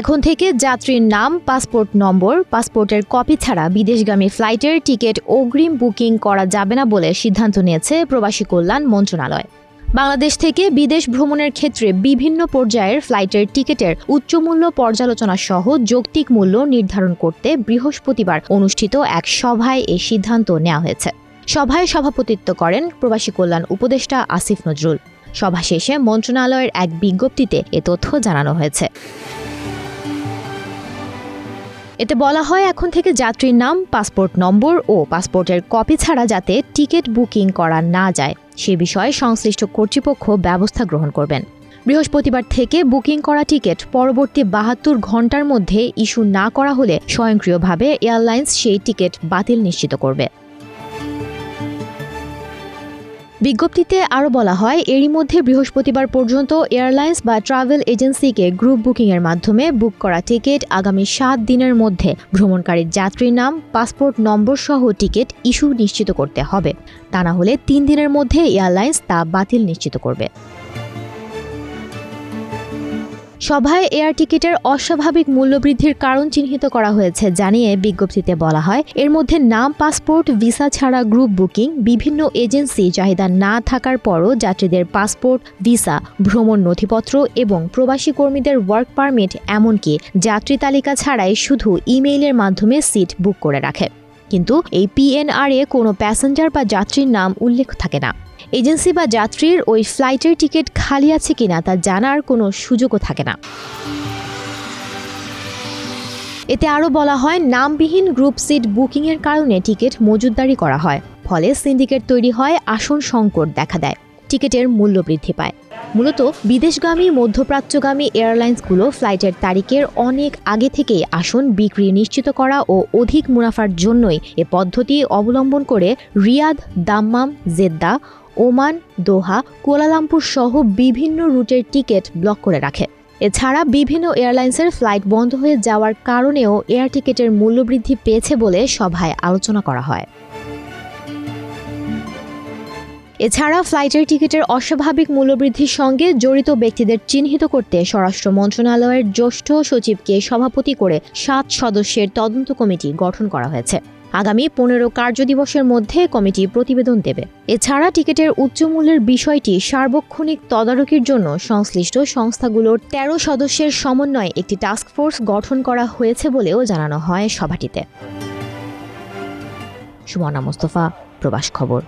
এখন থেকে যাত্রীর নাম, পাসপোর্ট নম্বর, পাসপোর্টের কপি ছাড়া বিদেশগামী ফ্লাইটের টিকিট অগ্রিম বুকিং করা যাবে না বলে সিদ্ধান্ত নিয়েছে প্রবাসী কল্যাণ মন্ত্রণালয়। বাংলাদেশ থেকে বিদেশ ভ্রমণের ক্ষেত্রে বিভিন্ন পর্যায়ের ফ্লাইটের টিকিটের উচ্চমূল্য পর্যালোচনা সহ যৌক্তিক মূল্য নির্ধারণ করতে বৃহস্পতিবার অনুষ্ঠিত এক সভায় এই সিদ্ধান্ত নেওয়া হয়েছে। সভায় সভাপতিত্ব করেন প্রবাসী কল্যাণ উপদেষ্টা আসিফ নজরুল। সভা শেষে মন্ত্রণালয়ের এক বিজ্ঞপ্তিতে এ তথ্য জানানো হয়েছে। এতে বলা হয় এখন থেকে যাত্রীর নাম, পাসপোর্ট নম্বর ও পাসপোর্টের কপি ছাড়া যাতে টিকিট বুকিং করা না যায়। সে বিষয়ে সংশ্লিষ্ট কর্তৃপক্ষ ব্যবস্থা গ্রহণ করবেন। বৃহস্পতিবার থেকে বুকিং করা টিকিট পরবর্তী বাহাত্তর ঘণ্টার মধ্যে ইস্যু না করা হলে স্বয়ংক্রিয়ভাবে এয়ারলাইন্স সেই টিকিট বাতিল নিশ্চিত করবে। বিজ্ঞপ্তিতে আরও বলা হয়, এরই মধ্যে বৃহস্পতিবার পর্যন্ত এয়ারলাইন্স বা ট্রাভেল এজেন্সিকে গ্রুপ বুকিংয়ের মাধ্যমে বুক করা টিকিট আগামী সাত দিনের মধ্যে। ভ্রমণকারীর যাত্রীর নাম, পাসপোর্ট নম্বর সহ টিকিট ইস্যু নিশ্চিত করতে হবে। তা না হলে তিন দিনের মধ্যে এয়ারলাইন্স তা বাতিল নিশ্চিত করবে। সভায় এয়ার টিকিটের অস্বাভাবিক মূল্যবৃদ্ধির কারণ চিহ্নিত করা হয়েছে, জানিয়ে বিজ্ঞপ্তিতে বলা হয়। এর মধ্যে নাম, পাসপোর্ট, ভিসা ছাড়া গ্রুপ বুকিং, বিভিন্ন এজেন্সি চাহিদা না থাকার পরও যাত্রীদের পাসপোর্ট, ভিসা, ভ্রমণ নথিপত্র এবং প্রবাসী কর্মীদের ওয়ার্ক পারমিট, এমনকি যাত্রী তালিকা ছাড়াই শুধু ইমেইলের মাধ্যমে সিট বুক করে রাখে। কিন্তু এই পিএনআর কোনো প্যাসেঞ্জার বা যাত্রীর নাম উল্লেখ থাকে না। এজেন্সি বা যাত্রীর ওই ফ্লাইটের টিকিট খালি আছে কিনা তা জানার কোনো সুযোগও থাকে না। এতে আরও বলা হয়, নামবিহীন গ্রুপ সিট বুকিংয়ের কারণে টিকিট মজুতদারি করা হয়, ফলে সিন্ডিকেট তৈরি হয় আসন সংকট দেখা দেয়। টিকিটের মূল্য বৃদ্ধি পায়। মূলত বিদেশগামী, মধ্যপ্রাচ্যগামী এয়ারলাইন্সগুলো ফ্লাইটের তারিখের অনেক আগে থেকেই আসন বিক্রি নিশ্চিত করা ও অধিক মুনাফার জন্যই এ পদ্ধতি অবলম্বন করে Riyadh, Dammam, Jeddah, Oman, Doha, Kuala Lumpur সহ বিভিন্ন রুটের টিকিট ব্লক করে রাখে। এছাড়া বিভিন্ন এয়ারলাইন্সের ফ্লাইট বন্ধ হয়ে যাওয়ার কারণেও এয়ার টিকিটের মূল্যবৃদ্ধি পেয়েছে বলে সভায় আলোচনা করা হয়। এছাড়া ফ্লাইটের টিকিটের অস্বাভাবিক মূল্যবৃদ্ধির সঙ্গে জড়িত ব্যক্তিদের চিহ্নিত করতে স্বরাষ্ট্র মন্ত্রণালয়ের জ্যেষ্ঠ সচিবকে সভাপতি করে সাত সদস্যের তদন্ত কমিটি গঠন করা হয়েছে। আগামী পনেরো কার্যদিবসের মধ্যে কমিটি প্রতিবেদন দেবে। এছাড়া টিকিটের উচ্চ মূল্যের বিষয়টি সার্বক্ষণিক তদারকির জন্য সংশ্লিষ্ট সংস্থাগুলোর তেরো সদস্যের সমন্বয়ে একটি টাস্কফোর্স গঠন করা হয়েছে বলেও জানানো হয় সভাটিতে। সুমনা মোস্তফা, প্রবাস খবর।